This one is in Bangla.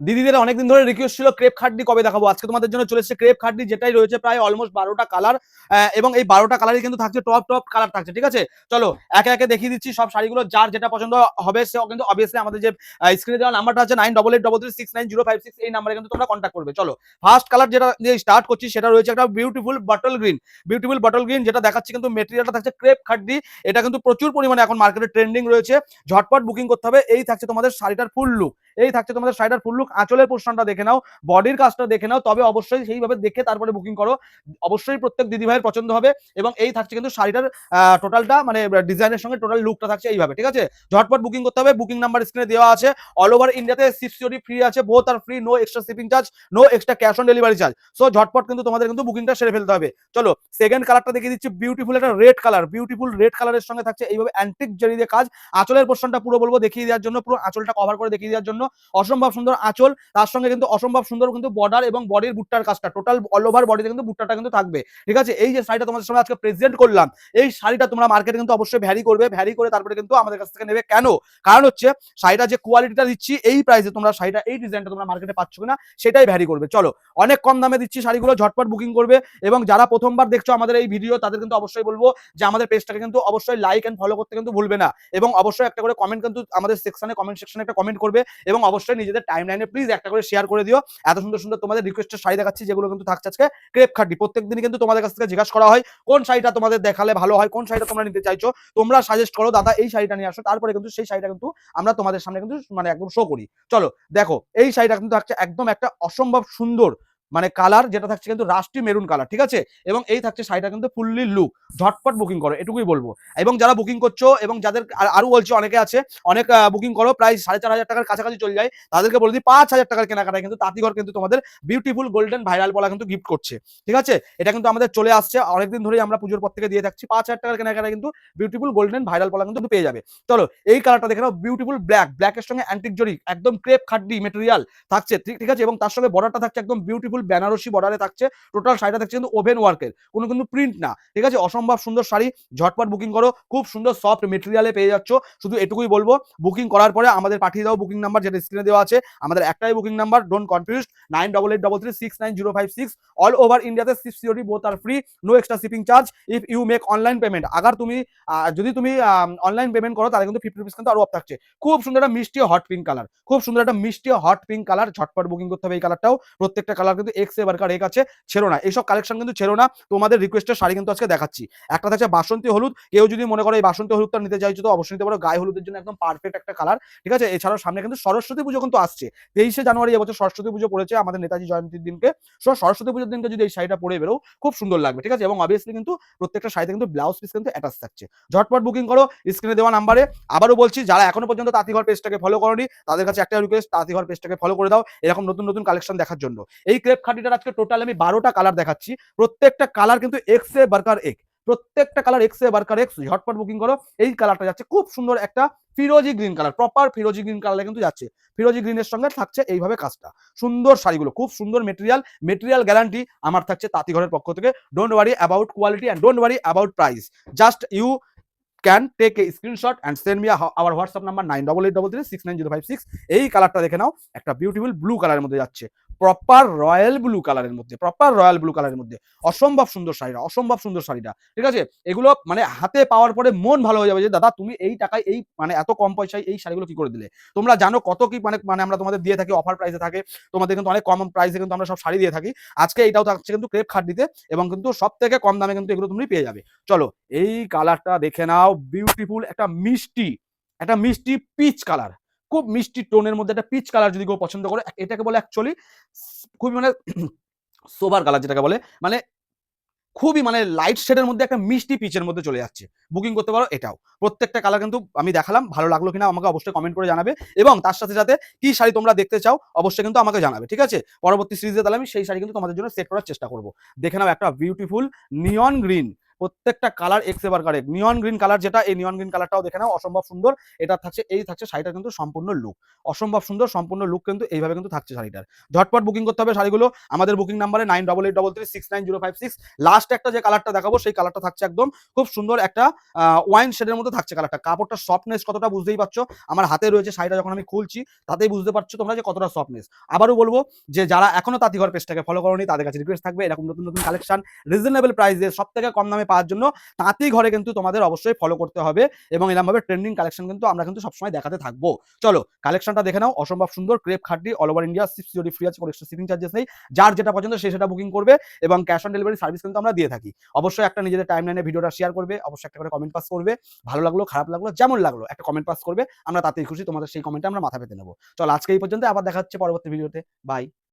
দিদিদের অনেকদিন ধরে রিকোয়েস্ট ছিল ক্রেপ খাটনি কবে দেখাবো? আজকে তোমাদের জন্য চলে এসেছে ক্রেপ খাটনি, যেটাই রয়েছে প্রায় অলমোস্ট বারোটা কালার এবং এই বারোটা কালারই কিন্তু থাকছে টপ টপ কালার থাকছে, ঠিক আছে? চলো, একে একে দেখিয়ে দিচ্ছি সব শাড়িগুলো, যার যেটা পছন্দ হবে, সে কিন্তু অবভিয়াসলি আমাদের যে স্ক্রিনে দেওয়া নাম্বারটা আছে nine double eight double three six nine zero five six এই নাম্বারে কিন্তু তোমরা কন্ট্যাক্ট করবে। চলো ফার্স্ট কালার যেটা দিয়ে স্টার্ট করছি, সেটা রয়েছে একটা beautiful bottle green beautiful bottle green যেটা দেখাচ্ছি কিন্তু মেটেরিয়ালটা থাকছে ক্রেপ খাটনি, এটা কিন্তু প্রচুর পরিমাণে এখন মার্কেটে ট্রেন্ডিং রয়েছে। ঝটপট বুকিং করতে হবে, এই থাকছে তোমাদের শাড়িটার ফুল লুক এই থাকছে তোমাদের শাড়িটার ফুল লুক আঁচলের পোর্শনটা দেখে নাও বডির কাজটা দেখে নাও, তবে অবশ্যই সেইভাবে দেখে তারপরে বুকিং করো। অবশ্যই প্রত্যেক দিদি ভাইয়ের পছন্দ হবে এবং এই থাকছে কিন্তু শাড়িটার টোটালটা মানে ডিজাইনের সঙ্গে টোটাল লুকটা থাকছে এইভাবে, ঠিক আছে? ঝটপট বুকিং করতে হবে বুকিং নাম্বার স্ক্রিনে দেওয়া আছে। অল ওভার ইন্ডিয়াতে সিক্সটি ফ্রি আছে both R free no extra shipping charge no extra cash on delivery charge so ঝটপট কিন্তু তোমাদের কিন্তু বুকিংটা সেরে ফেলতে হবে। চলো সেকেন্ড কালারটা দেখিয়ে দিচ্ছি বিউটিফুল একটা রেড কালার বিউটিফুল রেড কালারের সঙ্গে থাকছে এইভাবে অ্যান্টিক জারি দিয়ে কাজ। আঁচলের পোর্শনটা পুরো বলব দেখিয়ে দেওয়ার জন্য, পুরো আঁচলটা কভার করে দেখিয়ে দেওয়ার জন্য। অসম্ভব সুন্দর আঁচল, তার সঙ্গে কিন্তু অসম্ভব সুন্দর কিন্তু বর্ডার এবং বডির বুটটার কাজটা। টোটাল অল ওভার বডিতে কিন্তু বুটটাটা কিন্তু থাকবে। ঠিক আছে? এই যে শাড়িটা তোমাদের সামনে আজকে প্রেজেন্ট করলাম, এই শাড়িটা তোমরা মার্কেটে কিন্তু অবশ্যই ভ্যারি করবে। ভ্যারি করে তারপরে কিন্তু আমাদের কাছ থেকে নেবে। কেন? কারণ হচ্ছে শাড়িটা যে কোয়ালিটিটা দিচ্ছি, এই প্রাইসে তোমরা শাড়িটা, এই ডিজাইনটা তোমরা মার্কেটে পাচ্ছ কিনা, সেটাই ভ্যারি করবে। চলো, অনেক কম দামে দিচ্ছি শাড়িগুলো, ঝটপট বুকিং করবে এবং যারা প্রথমবার দেখছ আমাদের এই ভিডিও তাদের কিন্তু অবশ্যই বলব যে আমাদের পেজটাকে কিন্তু অবশ্যই লাইক এন্ড ফলো করতে কিন্তু ভুলবে না। এবং অবশ্যই একটা করে কমেন্ট কিন্তু আমাদের সেকশনে কমেন্ট সেকশনে একটা কমেন্ট করবে এবং অবশ্যই নিজেদের টাইম লাইনে প্লিজ একটা করে শেয়ার করে দিও। এত সুন্দর সুন্দর তোমাদের রিকোয়েস্টের শাড়ি দেখাচ্ছি, যেগুলো কিন্তু থাকছে আজকে ক্রেপ খাটি প্রত্যেক দিনই কিন্তু তোমাদের কাছ থেকে জিজ্ঞাসা করা হয়, কোন শাড়িটা তোমাদের দেখালে ভালো হয়, কোন শাড়িটা তোমরা নিতে চাইছো? তোমরা সাজেস্ট করো, দাদা, এই শাড়িটা নিয়ে আসো। তারপরে কিন্তু সেই শাড়িটা কিন্তু আমরা তোমাদের সামনে কিন্তু মানে একদম শো করি। চলো, দেখো, এই শাড়িটা কিন্তু থাকছে একদম একটা অসম্ভব সুন্দর মানে কালার যেটা থাকছে কিন্তু রাষ্ট্রীয় মেরুন কালার ঠিক আছে? এবং এই থাকছে শাড়িটা কিন্তু ফুললি লুক ঝটপট বুকিং করো, এটুকুই বলব। এবং যারা বুকিং করছ এবং যাদের আর- আরও বলছে, অনেকে আছে, অনেক বুকিং করো, প্রায় সাড়ে চার হাজার টাকার কাছাকাছি চলে যায়, তাদেরকে বলে দিই, পাঁচ হাজার টাকার কেনাকাটায় কিন্তু তাঁতিঘর কিন্তু তোমাদের বিউটিফুল গোল্ডেন ভাইরাল পলা কিন্তু গিফট করছে, ঠিক আছে? এটা কিন্তু আমাদের চলে আসছে, অনেকদিন ধরেই আমরা পুজোর পর থেকে দিয়ে থাকছি, পাঁচ হাজার টাকার কেনাকাটা কিন্তু বিউটিফুল গোল্ডেন ভাইরাল পলা কিন্তু পেয়ে যাবে। চলো, এই কালারটা দেখে নাও বিউটিফুল ব্ল্যাক ব্ল্যাকের সঙ্গে অ্যান্টিক জরি একদম ক্রেপ খাড্ডি মেটেরিয়াল থাকছে, ঠিক আছে? এবং তার সঙ্গে বর্ডারটা থাকছে একদম বিউটিফুল বেনারসি বর্ডারে থাকছে টোটাল শাড়িটা থাকছে কিন্তু ওভেন ওয়ার্কের কোনো কিন্তু প্রিন্ট না, ঠিক আছে? অসম্ভব সুন্দর শাড়ি, ঝটপট বুকিং করো, খুব সুন্দর সফট মেটেরিয়ালে পেয়ে যাচ্ছ, শুধু এটুকুই বলব বুকিং করার পরে আমাদের পাঠিয়ে দাও বুকিং নাম্বার যেটা স্ক্রিনে দেওয়া আছে, আমাদের একটাই booking number don't confuse nine double eight double three six nine zero five six all over ইন্ডিয়াতে সিক্স সিওরি both R free no extra shipping charge if you make online payment agar তুমি যদি তুমি অনলাইন পেমেন্ট করো, তাহলে কিন্তু ফিফটি রুপিস কিন্তু আরও অফ থাকছে, খুব সুন্দর একটা মিষ্টি হট পিঙ্ক কালার খুব সুন্দর একটা মিষ্টি হট পিঙ্ক কালার ঝটপট বুকিং করতে হবে এই কালারটাও প্রত্যেকটা কালার কিন্তু এক্স এ বার্কার এক আছে, ছেড়ো না। এইসব কালেকশন কিন্তু ছেড়ো না। তোমাদের রিকোয়েস্টের শাড়ি কিন্তু আজকে দেখাচ্ছি। একটা থাকছে বাসন্তী হলুদ। কেউ যদি মনে করো এই বাসন্তী হলুদটা নিতে চাইছো তো অবশ্যই নিতে পারো। গায়ে হলুদের জন্য একদম পারফেক্ট একটা কালার ঠিক আছে? এছাড়াও সামনে কিন্তু সরস্বতী পুজো কিন্তু আসছে। তেইশে জানুয়ারি এবছর সরস্বতী পুজো পড়েছে আমাদের নেতাজি জয়ন্তীর দিনকে। সো সরস্বতী পুজোর দিনকে যদি এই শাড়িটা পরে বেরো খুব সুন্দর লাগবে। ঠিক আছে? এবং অবভিয়াসলি কিন্তু প্রত্যেকটা শাড়িতে কিন্তু ব্লাউজ পিস কিন্তু অ্যাটাচ থাকছে। ঝটপট বুকিং করো স্ক্রিনে দেওয়া নাম্বারে আবারও বলছি, যারা এখনও পর্যন্ত তাঁতিঘর পেজটাকে ফলো করনি, তাদের কাছে একটা রিকোয়েস্ট তাঁতিঘর পেজটাকে ফলো করে দাও। এরকম নতুন নতুন কালেকশন দেখার জন্য। এই ক্রেপ খাটিটার আজকে টোটাল আমি বারোটা কালার দেখাচ্ছি। প্রত্যেকটা কালার কিন্তু এক্স এ বার্কার এক প্রত্যেকটা কালার এক্স এ বার্কার এক্স ঝটপট বুকিং করো, এই কালারটা যাচ্ছে খুব সুন্দর একটা ফিরোজি গ্রিন কালার প্রপার ফিরোজি গ্রিন কালারে কিন্তু যাচ্ছে। ফিরোজি গ্রিনের সঙ্গে থাকছে এইভাবে কাজটা। সুন্দর শাড়িগুলো, খুব সুন্দর মেটেরিয়াল মেটেরিয়াল গ্যারান্টি আমার থাকছে তাঁতিঘরের পক্ষ থেকে। Don't worry about quality and don't worry about price just you can take a screenshot and send me our WhatsApp number nine double eight double three six nine zero five six এই কালারটা দেখে নাও, একটা বিউটিফুল ব্লু কালারের মধ্যে যাচ্ছে। প্রপার রয়্যাল ব্লু কালারের মধ্যে প্রপার রয়্যাল ব্লু কালারের মধ্যে। অসম্ভব সুন্দর শাড়িটা, অসম্ভব সুন্দর শাড়িটা, ঠিক আছে? এগুলো মানে হাতে পাওয়ার পরে মন ভালো হয়ে যাবে যে, দাদা, তুমি এই টাকায় এই মানে এত কম পয়সায় এই শাড়িগুলো কি করে দিলে? তোমরা জানো কত কি মানে মানে আমরা তোমাদের দিয়ে থাকি অফার প্রাইসে থাকে, তোমাদের কিন্তু অনেক কম প্রাইসে কিন্তু আমরা সব শাড়ি দিয়ে থাকি। আজকে এইটাও থাকছে কিন্তু ক্রেপ খাট দিতে এবং কিন্তু সব থেকে কম দামে কিন্তু এগুলো তুমি পেয়ে যাবে। চলো, এই কালারটা দেখে নাও বিউটিফুল একটা মিষ্টি একটা মিষ্টি পিচ কালার খুব মিষ্টি টোনের মধ্যে একটা পিচ কালার যদি কেউ পছন্দ করে, এটাকে বলে অ্যাকচুয়ালি খুবই মানে সোবার কালার যেটাকে বলে মানে খুবই মানে লাইট শেডের মধ্যে একটা মিষ্টি পিচের মধ্যে চলে যাচ্ছে বুকিং করতে পারো এটাও। প্রত্যেকটা কালার কিন্তু আমি দেখালাম, ভালো লাগল কিনা আমাকে অবশ্যই কমেন্ট করে জানাবে এবং তার সাথে সাথে কি শাড়ি তোমরা দেখতে চাও অবশ্যই কিন্তু আমাকে জানাবে, ঠিক আছে? পরবর্তী সিরিজে তাহলে আমি সেই শাড়ি কিন্তু তোমাদের জন্য সেট করার চেষ্টা করব। দেখে নাও একটা বিউটিফুল নিয়ন গ্রিন প্রত্যেকটা কালার এক্স এবার কারেক্ট নিয়ন গ্রিন কালার যেটা, এই নিয়ন গ্রিন কালারটাও দেখে নাও, অসম্ভব সুন্দর। এটা থাকছে, এই থাকছে শাড়িটা কিন্তু সম্পূর্ণ লুক অসম্ভব সুন্দর, সম্পূর্ণ লুক কিন্তু এইভাবে কিন্তু থাকছে শাড়িটার। ঝটপট বুকিং করতে হবে শাড়িগুলো। আমাদের বুকিং নাম্বারে nine double eight double three six nine zero five six last একটা যে কালারটা দেখাবো, সেই কালারটা থাকছে একদম খুব সুন্দর একটা ওয়াইন শেডের মধ্যে থাকছে কালারটা কাপড়টা সফটনেস কতটা বুঝতেই পারছ? আমার হাতে রয়েছে শাড়িটা যখন আমি খুলছি, তাতেই বুঝতে পারছ তোমরা যে কতটা সফটনেস আবারও বলব যে যারা এখনও তাঁতিঘর পেজটাকে ফলো করোনি, তাদের কাছে রিকোয়েস্ট থাকবে, এরকম নতুন নতুন কালেকশন রিজনেবল প্রাইসে সব থেকে কম দামে পাওয়ার জন্য তাঁতি ঘরে কিন্তু তোমাদের অবশ্যই ফলো করতে হবে এবং এরকমভাবে ট্রেন্ডিং কালেকশন কিন্তু আমরা কিন্তু সবসময় দেখাতে থাকব। চলো কালেকশনটা দেখে নাও, অসম্ভব সুন্দর ক্রেপ খাটি all over India six zero free আছে, কোনো এক্সট্রা শিপিং চার্জেস নেই। যার যেটা পছন্দ সে সেটা বুকিং করবে এবং ক্যাশ অন ডেলিভারি সার্ভিস কিন্তু আমরা দিয়ে থাকি। অবশ্যই একটা নিজেদের টাইম লাইনে ভিডিওটা শেয়ার করবে, অবশ্যই একটা করে কমেন্ট পাস করবে, ভালো লাগল, খারাপ লাগল, যেমন লাগল, একটা কমেন্ট পাস করবে, আমরা তাতেই খুশি, তোমাদের সেই কমেন্টে আমরা মাথা পেতে নেব। চলো, আজকে এই পর্যন্ত আবার দেখা হচ্ছে পরবর্তী ভিডিওতে বাই